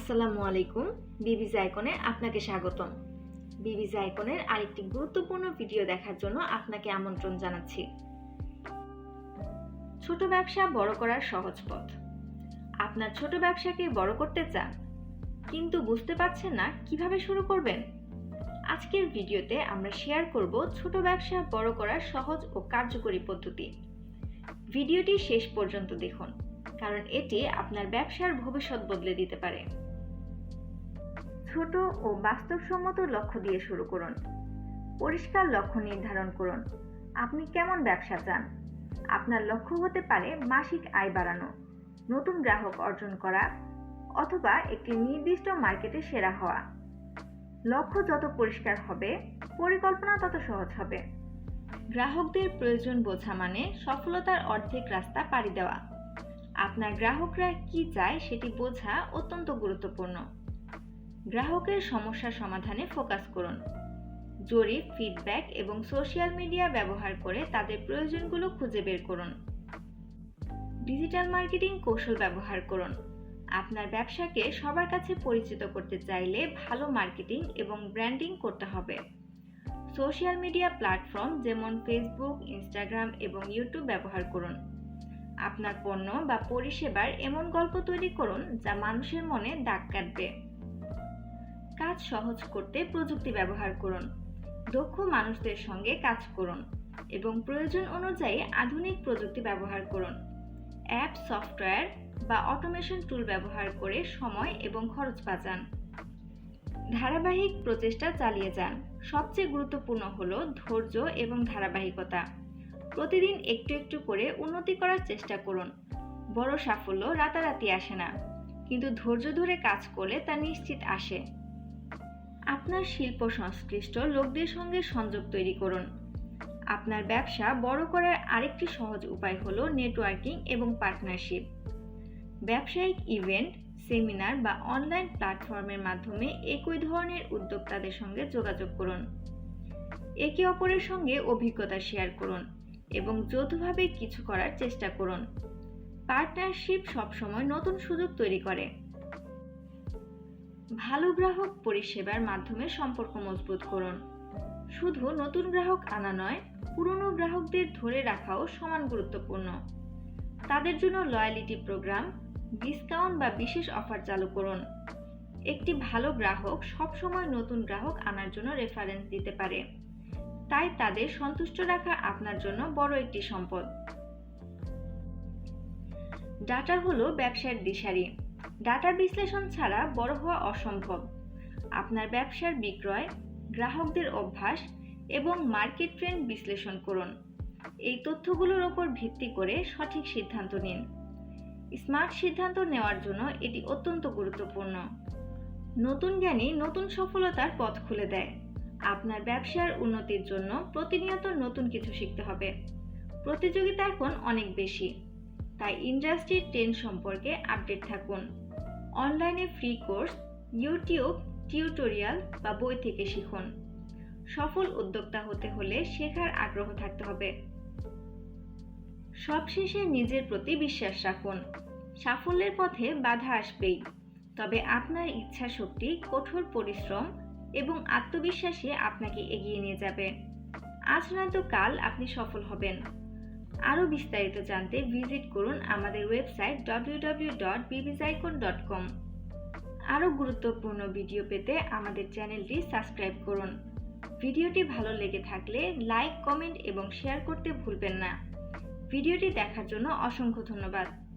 আসসালামু আলাইকুম বিবিজ আইকনে আপনাকে স্বাগতম। বিবিজ আইকনের আরেকটি গুরুত্বপূর্ণ ভিডিও দেখার জন্য আপনাকে আমন্ত্রণ জানাচ্ছি। ছোট ব্যবসা বড় করার সহজ পথ। আপনার ছোট ব্যবসাকে বড় করতে চান, কিন্তু বুঝতে পারছেন না কীভাবে শুরু করবেন? আজকের ভিডিওতে আমরা শেয়ার করব ছোট ব্যবসা বড় করার সহজ ও কার্যকরী পদ্ধতি। ভিডিওটি শেষ পর্যন্ত দেখুন, কারণ এটি আপনার ব্যবসার ভবিষ্যৎ বদলে দিতে পারে। ছোট ও বাস্তবসম্মত লক্ষ্য দিয়ে শুরু করুন। পরিষ্কার লক্ষ্য নির্ধারণ করুন। আপনি কেমন ব্যবসা চান? আপনার লক্ষ্য হতে পারে মাসিক আয় বাড়ানো, নতুন গ্রাহক অর্জন করা, অথবা একটি নির্দিষ্ট মার্কেটে সেরা হওয়া। লক্ষ্য যত পরিষ্কার হবে, পরিকল্পনা তত সহজ হবে। গ্রাহকদের প্রয়োজন বোঝা মানে সফলতার অর্ধেক রাস্তা পাড়ি দেওয়া। আপনার গ্রাহকরা কি চায় সেটি বোঝা অত্যন্ত গুরুত্বপূর্ণ। গ্রাহকের সমস্যা সমাধানে ফোকাস করুন। জরিপ ফিডব্যাক এবং সোশ্যাল মিডিয়া ব্যবহার করে তাদের প্রয়োজনগুলো খুঁজে বের করুন। ডিজিটাল মার্কেটিং কৌশল ব্যবহার করুন। আপনার ব্যবসাকে সবার কাছে পরিচিত করতে চাইলে ভালো মার্কেটিং এবং ব্র্যান্ডিং করতে হবে। সোশ্যাল মিডিয়া প্ল্যাটফর্ম যেমন ফেসবুক ইনস্টাগ্রাম এবং ইউটিউব ব্যবহার করুন। আপনার পণ্য বা পরিষেবার এমন গল্প তৈরি করুন যা মানুষের মনে দাগ কাটবে। কাজ সহজ করতে প্রযুক্তি ব্যবহার করুন। দক্ষ মানুষদের সঙ্গে কাজ করুন এবং প্রয়োজন অনুযায়ী আধুনিক প্রযুক্তি ব্যবহার করুন। অ্যাপ, সফটওয়্যার বা অটোমেশন টুল ব্যবহার করে সময় এবং খরচ বাঁচান। ধারাবাহিক প্রচেষ্টা চালিয়ে যান। সবচেয়ে গুরুত্বপূর্ণ হল ধৈর্য এবং ধারাবাহিকতা। প্রতিদিন একটু একটু করে উন্নতি করার চেষ্টা করুন। বড় সাফল্য রাতারাতি আসে না, কিন্তু ধৈর্য ধরে কাজ করলে তা নিশ্চিত আসে। আপনার শিল্প সংশ্লিষ্ট লোকদের সঙ্গে সংযোগ তৈরি করুন। আপনার ব্যবসা বড় করার আরেকটি সহজ উপায় হল নেটওয়ার্কিং এবং পার্টনারশিপ ব্যবসায়িক ইভেন্ট সেমিনার বা অনলাইন প্ল্যাটফর্মের মাধ্যমে একই ধরনের উদ্যোক্তাদের সঙ্গে যোগাযোগ করুন। একে অপরের সঙ্গে অভিজ্ঞতা শেয়ার করুন এবং যৌথভাবে কিছু করার চেষ্টা করুন। পার্টনারশিপ সবসময় নতুন সুযোগ তৈরি করে। ভালো গ্রাহক পরিষেবার মাধ্যমে সম্পর্ক মজবুত করুন। শুধু নতুন গ্রাহক আনা নয়, পুরনো গ্রাহকদের ধরে রাখাও সমান গুরুত্বপূর্ণ। তাদের জন্য লয়ালিটি প্রোগ্রাম ডিসকাউন্ট বা বিশেষ অফার চালু করুন। একটি ভালো গ্রাহক সবসময় নতুন গ্রাহক আনার জন্য রেফারেন্স দিতে পারে। তাই তাদের সন্তুষ্ট রাখা আপনার জন্য বড় একটি সম্পদ। ডাটা হলো ব্যবসার দিশারি। ডাটা বিশ্লেষণ ছাড়া বড় হওয়া অসম্ভব। আপনার ব্যবসার বিক্রয়, গ্রাহকদের অভ্যাস এবং মার্কেট ট্রেন্ড বিশ্লেষণ করুন। এই তথ্যগুলোর ওপর ভিত্তি করে সঠিক সিদ্ধান্ত নিন। স্মার্ট সিদ্ধান্ত নেওয়ার জন্য এটি অত্যন্ত গুরুত্বপূর্ণ। নতুন জ্ঞানী নতুন সফলতার পথ খুলে দেয়। আপনার ব্যবসার উন্নতির জন্য প্রতিনিয়ত নতুন কিছু শিখতে হবে। প্রতিযোগিতা এখন অনেক বেশি। তাই ইন্ডাস্ট্রির ট্রেন্ড সম্পর্কে আপডেট থাকুন। অনলাইনে ফ্রি কোর্স ইউটিউব টিউটোরিয়াল বা বই থেকে শিখুন। সফল উদ্যোক্তা হতে হলে শেখার আগ্রহ থাকতে হবে। সবশেষে নিজের প্রতি বিশ্বাস রাখুন। সাফল্যের পথে বাধা আসবেই। তবে আপনার ইচ্ছা শক্তি কঠোর পরিশ্রম এবং আত্মবিশ্বাসে আপনাকে এগিয়ে নিয়ে যাবে। আজ নয়তো কাল আপনি সফল হবেন। আরও বিস্তারিত জানতে ভিজিট করুন আমাদের ওয়েবসাইট www.bbzaicon.com আরও গুরুত্বপূর্ণ ভিডিও পেতে আমাদের চ্যানেলটি সাবস্ক্রাইব করুন। ভিডিওটি ভালো লেগে থাকলে লাইক, কমেন্ট এবং শেয়ার করতে ভুলবেন না। ভিডিওটি দেখার জন্য অসংখ্য ধন্যবাদ।